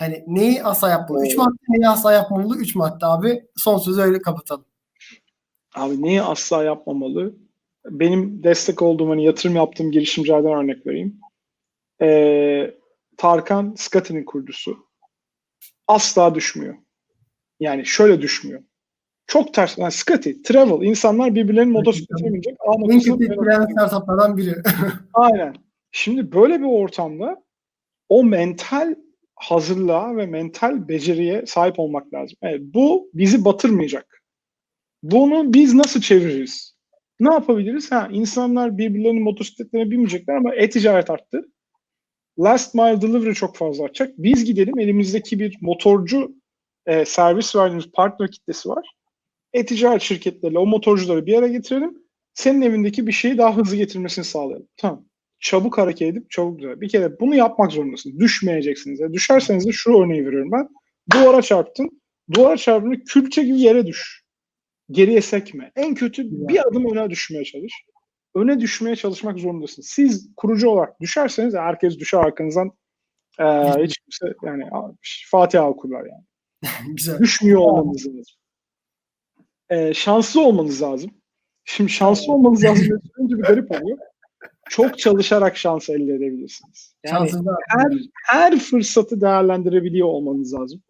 Hani neyi asla yapmalı? 3 Oo. madde neyi asla yapmamalı? 3 madde abi. Son sözü öyle kapatalım. Abi neyi asla yapmamalı? Benim destek olduğum hani yatırım yaptığım girişimcilerden örnek vereyim. Ee, Tarkan Scotty'nin kurucusu. Asla düşmüyor. Yani şöyle düşmüyor. Çok ters. Yani Scotty, travel. insanlar birbirlerinin motosikletine binecek. En kötü etkileyen startuplardan biri. Aynen. Şimdi böyle bir ortamda o mental hazırlığa ve mental beceriye sahip olmak lazım. Evet, bu bizi batırmayacak. Bunu biz nasıl çeviririz? Ne yapabiliriz? Ha, insanlar birbirlerinin motosikletlerine binmeyecekler ama e-ticaret arttı. Last mile delivery çok fazla artacak. Biz gidelim elimizdeki bir motorcu e, servis verdiğimiz partner kitlesi var. E-ticaret şirketleriyle o motorcuları bir yere getirelim. Senin evindeki bir şeyi daha hızlı getirmesini sağlayalım. Tamam. Çabuk hareket edip çabuk güzel. Bir kere bunu yapmak zorundasınız. Düşmeyeceksiniz. Yani düşerseniz de şu örneği veriyorum ben. Duvara çarptın. Duvara çarptığında külçe gibi yere düş. Geriye sekme. En kötü bir adım öne düşmeye çalış. Öne düşmeye çalışmak zorundasınız. Siz kurucu olarak düşerseniz herkes düşer arkanızdan. Ee, hiç kimse yani Fatiha okurlar yani. Güzel. Düşmüyor olmanız lazım. Ee, şanslı olmanız lazım. Şimdi şanslı olmanız lazım. söyleyince bir garip oluyor. Çok çalışarak şans elde edebilirsiniz. Yani her, her fırsatı değerlendirebiliyor olmanız lazım.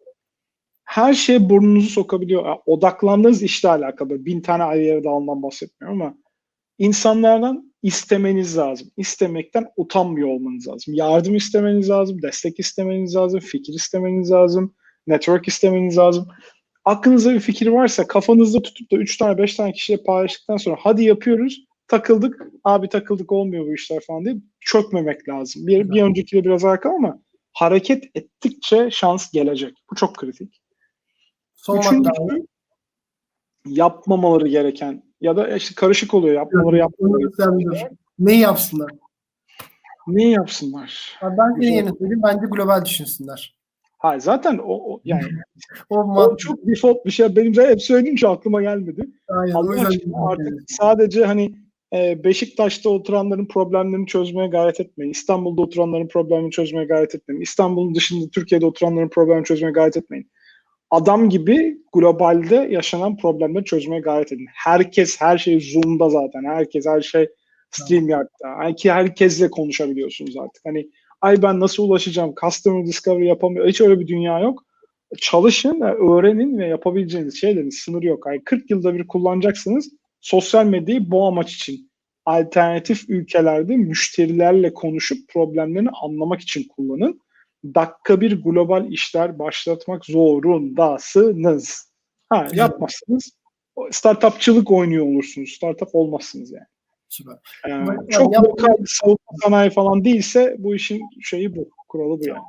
Her şeye burnunuzu sokabiliyor. Yani odaklandığınız işle alakalı. Bin tane ayrı yere dalından bahsetmiyorum ama insanlardan istemeniz lazım. İstemekten utanmıyor olmanız lazım. Yardım istemeniz lazım, destek istemeniz lazım, fikir istemeniz lazım, network istemeniz lazım. Aklınızda bir fikir varsa kafanızda tutup da 3 tane 5 tane kişiyle paylaştıktan sonra hadi yapıyoruz takıldık abi takıldık olmuyor bu işler falan diye çökmemek lazım. Bir, bir öncekiyle biraz alakalı ama hareket ettikçe şans gelecek. Bu çok kritik. Son. Üçüncüsü yapmamaları gereken ya da işte karışık oluyor yapmaları yapmaları. Neyi yapsınlar? Ne yapsınlar? Abi ben Güzel. yerine söyleyeyim. Bence global düşünsünler. Hayır zaten o, o yani O o çok default bir şey. Benim zaten hep söylediğim şey aklıma gelmedi. Aynen. Allah aşkına artık sadece hani e, Beşiktaş'ta oturanların problemlerini çözmeye gayret etmeyin. İstanbul'da oturanların problemini çözmeye gayret etmeyin. İstanbul'un dışında Türkiye'de oturanların problemini çözmeye gayret etmeyin. Adam gibi globalde yaşanan problemleri çözmeye gayret edin. Herkes her şey Zoom'da zaten. Herkes her şey StreamYard'da. Yani ki herkesle konuşabiliyorsunuz artık. Hani ay ben nasıl ulaşacağım? Customer Discovery yapamıyor. Hiç öyle bir dünya yok. Çalışın, öğrenin ve yapabileceğiniz şeylerin sınırı yok. Yani 40 yılda bir kullanacaksınız. Sosyal medyayı bu amaç için alternatif ülkelerde müşterilerle konuşup problemlerini anlamak için kullanın. Dakika bir global işler başlatmak zorundasınız. Ha, yapmazsınız. Startupçılık oynuyor olursunuz. Startup olmazsınız yani. Süper. Yani Bak, çok lokal savunma sanayi falan değilse bu işin şeyi bu. Kuralı bu yani.